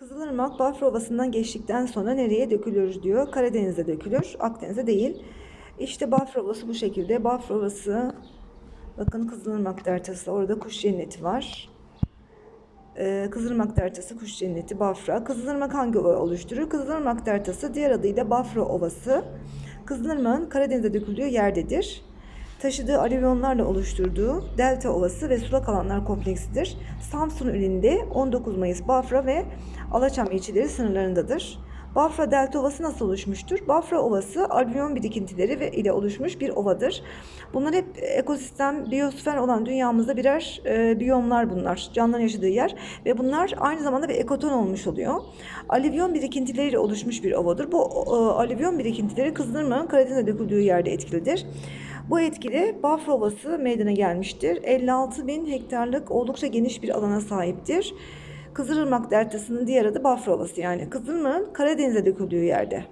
Kızılırmak Bafra Ovası'ndan geçtikten sonra nereye dökülür diyor. Karadeniz'e dökülür, Akdeniz'e değil. İşte Bafra Ovası bu şekilde. Bafra Ovası, bakın Kızılırmak Deltası, orada kuş cenneti var. Ee, Kızılırmak Deltası, Kuş Cenneti, Bafra. Kızılırmak hangi ova oluşturur? Kızılırmak Deltası diğer adıyla Bafra Ovası. Kızılırmak'ın Karadeniz'e döküldüğü yerdedir. Taşıdığı alüvyonlarla oluşturduğu Delta Ovası ve sulak alanlar kompleksidir. Samsun ilinde 19 Mayıs Bafra ve Alaçam ilçeleri sınırlarındadır. Bafra Delta Ovası nasıl oluşmuştur? Bafra Ovası alüvyon birikintileri ve ile oluşmuş bir ovadır. Bunlar hep ekosistem, biyosfer olan dünyamızda birer e, biyomlar bunlar. Canlıların yaşadığı yer ve bunlar aynı zamanda bir ekoton olmuş oluyor. Alüvyon birikintileriyle oluşmuş bir ovadır. Bu e, alüvyon birikintileri Kızılırmak'ın Karadeniz'e döküldüğü yerde etkilidir. Bu etkili Bafra Ovası meydana gelmiştir. 56 bin hektarlık oldukça geniş bir alana sahiptir. Kızılırmak Deltası'nın diğer adı Bafra Ovası yani Kızılırmak'ın Karadeniz'e döküldüğü yerde.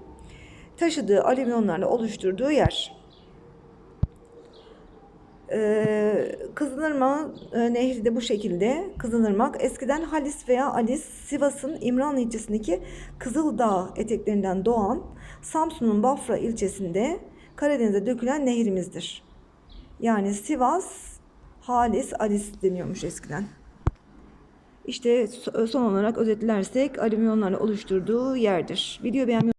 Taşıdığı alüvyonlarla oluşturduğu yer. Ee, Kızılırmak e, Nehri de bu şekilde. Kızılırmak eskiden Halis veya Alis, Sivas'ın İmranlı ilçesindeki Kızıldağ eteklerinden doğan Samsun'un Bafra ilçesinde Karadeniz'e dökülen nehrimizdir. Yani Sivas, Halis, Alis deniyormuş eskiden. İşte son olarak özetlersek alüvyonlarla oluşturduğu yerdir. Video beğenmeyi